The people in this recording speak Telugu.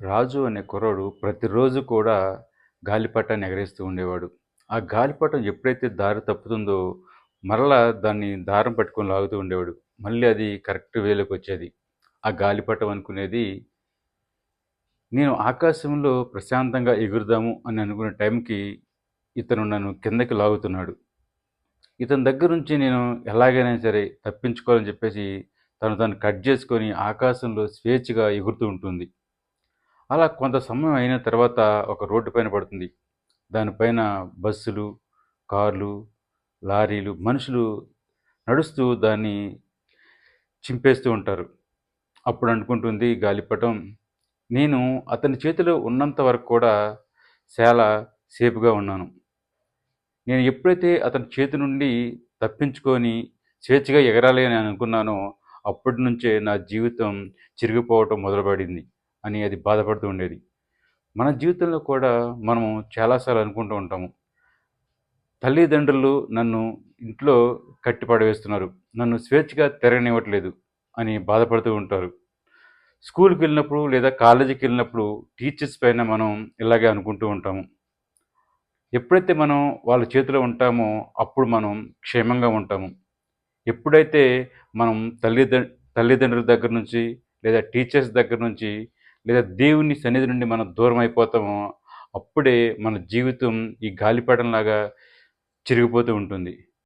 రాజు అనే కుర్రాడు ప్రతిరోజు కూడా గాలిపటాన్ని ఎగరేస్తూ ఉండేవాడు. ఆ గాలిపటం ఎప్పుడైతే దారి తప్పుతుందో, మరలా దాన్ని దారం పట్టుకొని లాగుతూ ఉండేవాడు. మళ్ళీ అది కరెక్ట్ వేలోకి వచ్చేది ఆ గాలిపటం అనుకునేది నేను ఆకాశంలో ప్రశాంతంగా ఎగురుదాము అని అనుకునే టైంకి ఇతను నన్ను కిందకి లాగుతున్నాడు. ఇతని దగ్గర నుంచి నేను ఎలాగైనా సరే తప్పించుకోవాలని చెప్పేసి తను తను కట్ చేసుకొని ఆకాశంలో స్వేచ్ఛగా ఎగురుతూ ఉంటుంది. అలా కొంత సమయం అయిన తర్వాత ఒక రోడ్డు పైన పడుతుంది. దానిపైన బస్సులు, కార్లు, లారీలు, మనుషులు నడుస్తూ దాన్ని చింపేస్తూ ఉంటారు. అప్పుడు అనుకుంటుంది గాలిపటం, నేను అతని చేతిలో ఉన్నంత వరకు కూడా చాలా సేఫ్‌గా ఉన్నాను. నేను ఎప్పుడైతే అతని చేతి నుండి తప్పించుకొని స్వేచ్ఛగా ఎగరాలి అని అనుకున్నానో, అప్పటి నుంచే నా జీవితం చిరిగిపోవటం మొదలుపడింది అని అది బాధపడుతూ ఉండేది. మన జీవితంలో కూడా మనం చాలాసార్లు అనుకుంటూ ఉంటాము. తల్లిదండ్రులు నన్ను ఇంట్లో కట్టిపడవేస్తున్నారు నన్ను స్వేచ్ఛగా తిరగనివ్వట్లేదు అని బాధపడుతూ ఉంటారు. స్కూల్‌కి వెళ్ళినప్పుడు లేదా కాలేజీకి వెళ్ళినప్పుడు టీచర్స్ పైన మనం ఇలాగే అనుకుంటూ ఉంటాము. ఎప్పుడైతే మనం వాళ్ళ చేతిలో ఉంటామో, అప్పుడు మనం క్షేమంగా ఉంటాము. ఎప్పుడైతే మనం తల్లిదండ్రు తల్లిదండ్రుల దగ్గర నుంచి, లేదా టీచర్స్ దగ్గర నుంచి, లేదా దేవుని సన్నిధి నుండి మనం దూరం అయిపోతామో, అప్పుడే మన జీవితం ఈ గాలిపటంలాగా చిరిగిపోతూ ఉంటుంది.